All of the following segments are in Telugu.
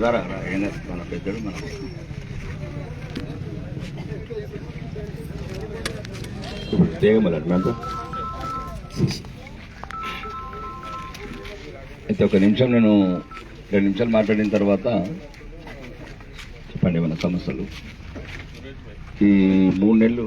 రారా ఏం మన పెద్దలు మన అయితే ఒక నిమిషం నేను రెండు నిమిషాలు మాట్లాడిన తర్వాత చెప్పండి మన సమస్యలు ఈ మూడు నెలలు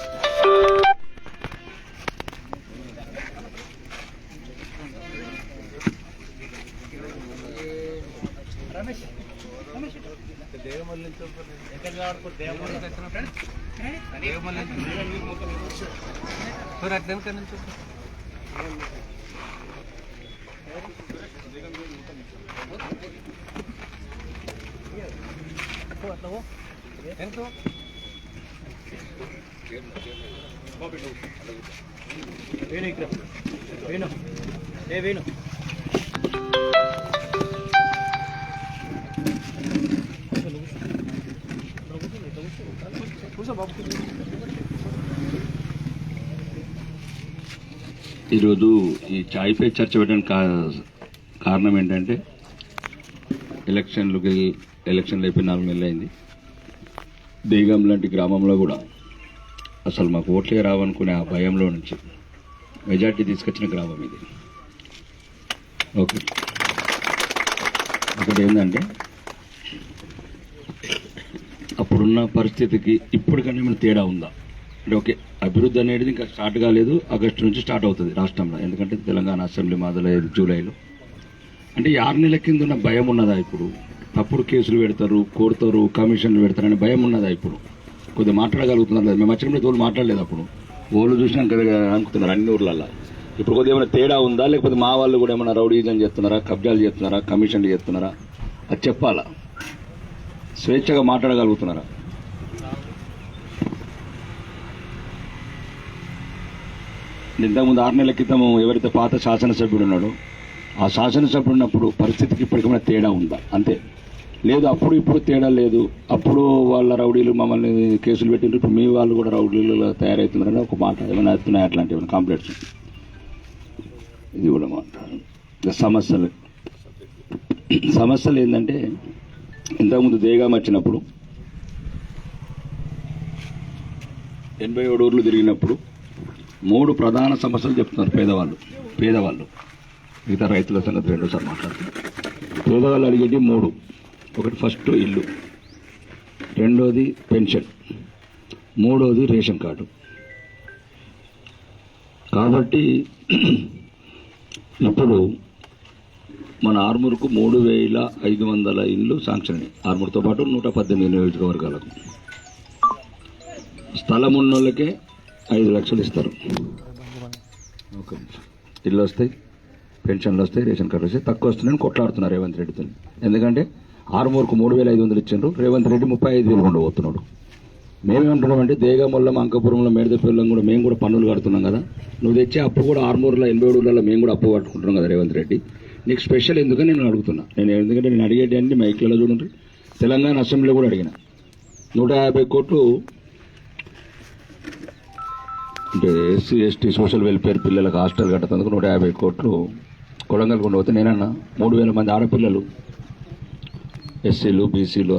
వేణు ఇక్కడ. వేణు. ఏ వేణు? ఈరోజు ఈ చాయ్ పై చర్చ పెట్టడానికి కా- కారణం ఏంటంటే ఎలక్షన్లు ఎలక్షన్లు అయిపోయి నాలుగు నెలలు అయింది. దేగం లాంటి గ్రామంలో కూడా అసలు మాకు ఓట్లే రావనుకునే ఆ భయంలో నుంచి మెజార్టీ తీసుకొచ్చిన గ్రామం ఇది. ఓకే. ఒకటి ఏంటంటే ఇప్పుడున్న పరిస్థితికి ఇప్పటికన్నా ఏమైనా తేడా ఉందా? అంటే ఓకే అభివృద్ధి అనేది ఇంకా స్టార్ట్ కాలేదు ఆగస్టు నుంచి స్టార్ట్ అవుతుంది రాష్ట్రంలో. ఎందుకంటే తెలంగాణ అసెంబ్లీ మొదలయ్యేది జూలైలో. అంటే ఈ ఆరు నెలల కింద ఉన్న భయం ఉన్నదా ఇప్పుడు? తప్పుడు కేసులు పెడతారు కోరుతారు కమిషన్లు పెడతారు అనే భయం ఉన్నదా ఇప్పుడు? కొద్దిగా మాట్లాడగలుగుతున్నారు లేదు మేము వచ్చినప్పుడు తోలు మాట్లాడలేదు అప్పుడు. ఓళ్ళు చూసినాం కదా అనుకుతున్నారు అన్ని ఊర్లల్లో. ఇప్పుడు కొద్దిగా ఏమైనా తేడా ఉందా? లేకపోతే మా వాళ్ళు కూడా ఏమైనా రౌడీజం చేస్తున్నారా కబ్జాలు చేస్తున్నారా కమిషన్లు చేస్తున్నారా? అది చెప్పాలా? స్వేచ్ఛగా మాట్లాడగలుగుతున్నారా? ఇంతకుముందు ఆరు నెలల క్రితం ఎవరైతే పాత శాసనసభ్యుడు ఉన్నాడో ఆ శాసనసభ్యుడు ఉన్నప్పుడు పరిస్థితికి ఇప్పటికైనా తేడా ఉందా? అంతే. లేదు అప్పుడు ఇప్పుడు తేడా లేదు. అప్పుడు వాళ్ళ రౌడీలు మమ్మల్ని కేసులు పెట్టిండ్రు. ఇప్పుడు మీ వాళ్ళు కూడా రౌడీలు తయారవుతున్నారని ఒక మాట ఏమైనా అవుతున్నాయి అట్లాంటి ఏమైనా కాంప్లైంట్స్ ఇది కూడా మాట సమస్యలు. సమస్యలు ఏంటంటే ఇంతకుముందు దేగాం వచ్చినప్పుడు ఎనభై ఏడు ఊర్లు తిరిగినప్పుడు మూడు ప్రధాన సమస్యలు చెప్తున్నారు పేదవాళ్ళు పేదవాళ్ళు. మిగతా రైతుల సంగతి రెండోసారి మాట్లాడుతున్నారు పేదవాళ్ళు అడిగేది మూడు. ఒకటి ఫస్ట్ ఇల్లు రెండోది పెన్షన్ మూడోది రేషన్ కార్డు. కాబట్టి ఇప్పుడు మన ఆర్మూర్కు మూడు వేల ఐదు వందల ఇల్లు శాంక్షన్. అయ్యాయి ఆర్మూర్తో పాటు నూట పద్దెనిమిది నియోజకవర్గాలకు. స్థలం ఉన్న వాళ్ళకే ఐదు లక్షలు ఇస్తారు. ఓకే. ఇల్లు వస్తాయి పెన్షన్లు వస్తాయి రేషన్ కార్డు వస్తాయి. తక్కువ వస్తున్నాయని కొట్లాడుతున్నారు రేవంత్ రెడ్డితో ఎందుకంటే ఆరుమూరుకు మూడు వేల ఐదు వందలు ఇచ్చిండ్రు. రేవంత్ రెడ్డి ముప్పై ఐదు వేలు ఉండబోతున్నాడు మేమేమంటున్నామంటే దేగమల్లం అంకపురంలో మేడదపల్లం కూడా మేము కూడా పన్నులు కడుతున్నాం కదా. నువ్వు తెచ్చే అప్పు కూడా ఆరుమూరులో ఎనభై ఏడులలో మేము కూడా అప్పు కట్టుకుంటున్నాం కదా రేవంత్ రెడ్డి. నీకు స్పెషల్ ఎందుకని నేను అడుగుతున్నా? నేను ఎందుకంటే నేను అడిగేటండి మైక్లలో చూడండి. తెలంగాణ అసెంబ్లీలో కూడా అడిగిన. నూట యాభై కోట్లు అంటే ఎస్సీ ఎస్టీ సోషల్ వెల్ఫేర్ పిల్లలకు హాస్టల్ కట్టేందుకు నూట యాభై కోట్లు కొడంగల్ కొండ పోతే నేనన్నా మూడు వేల మంది ఆడపిల్లలు. ఎస్సీలు బీసీలు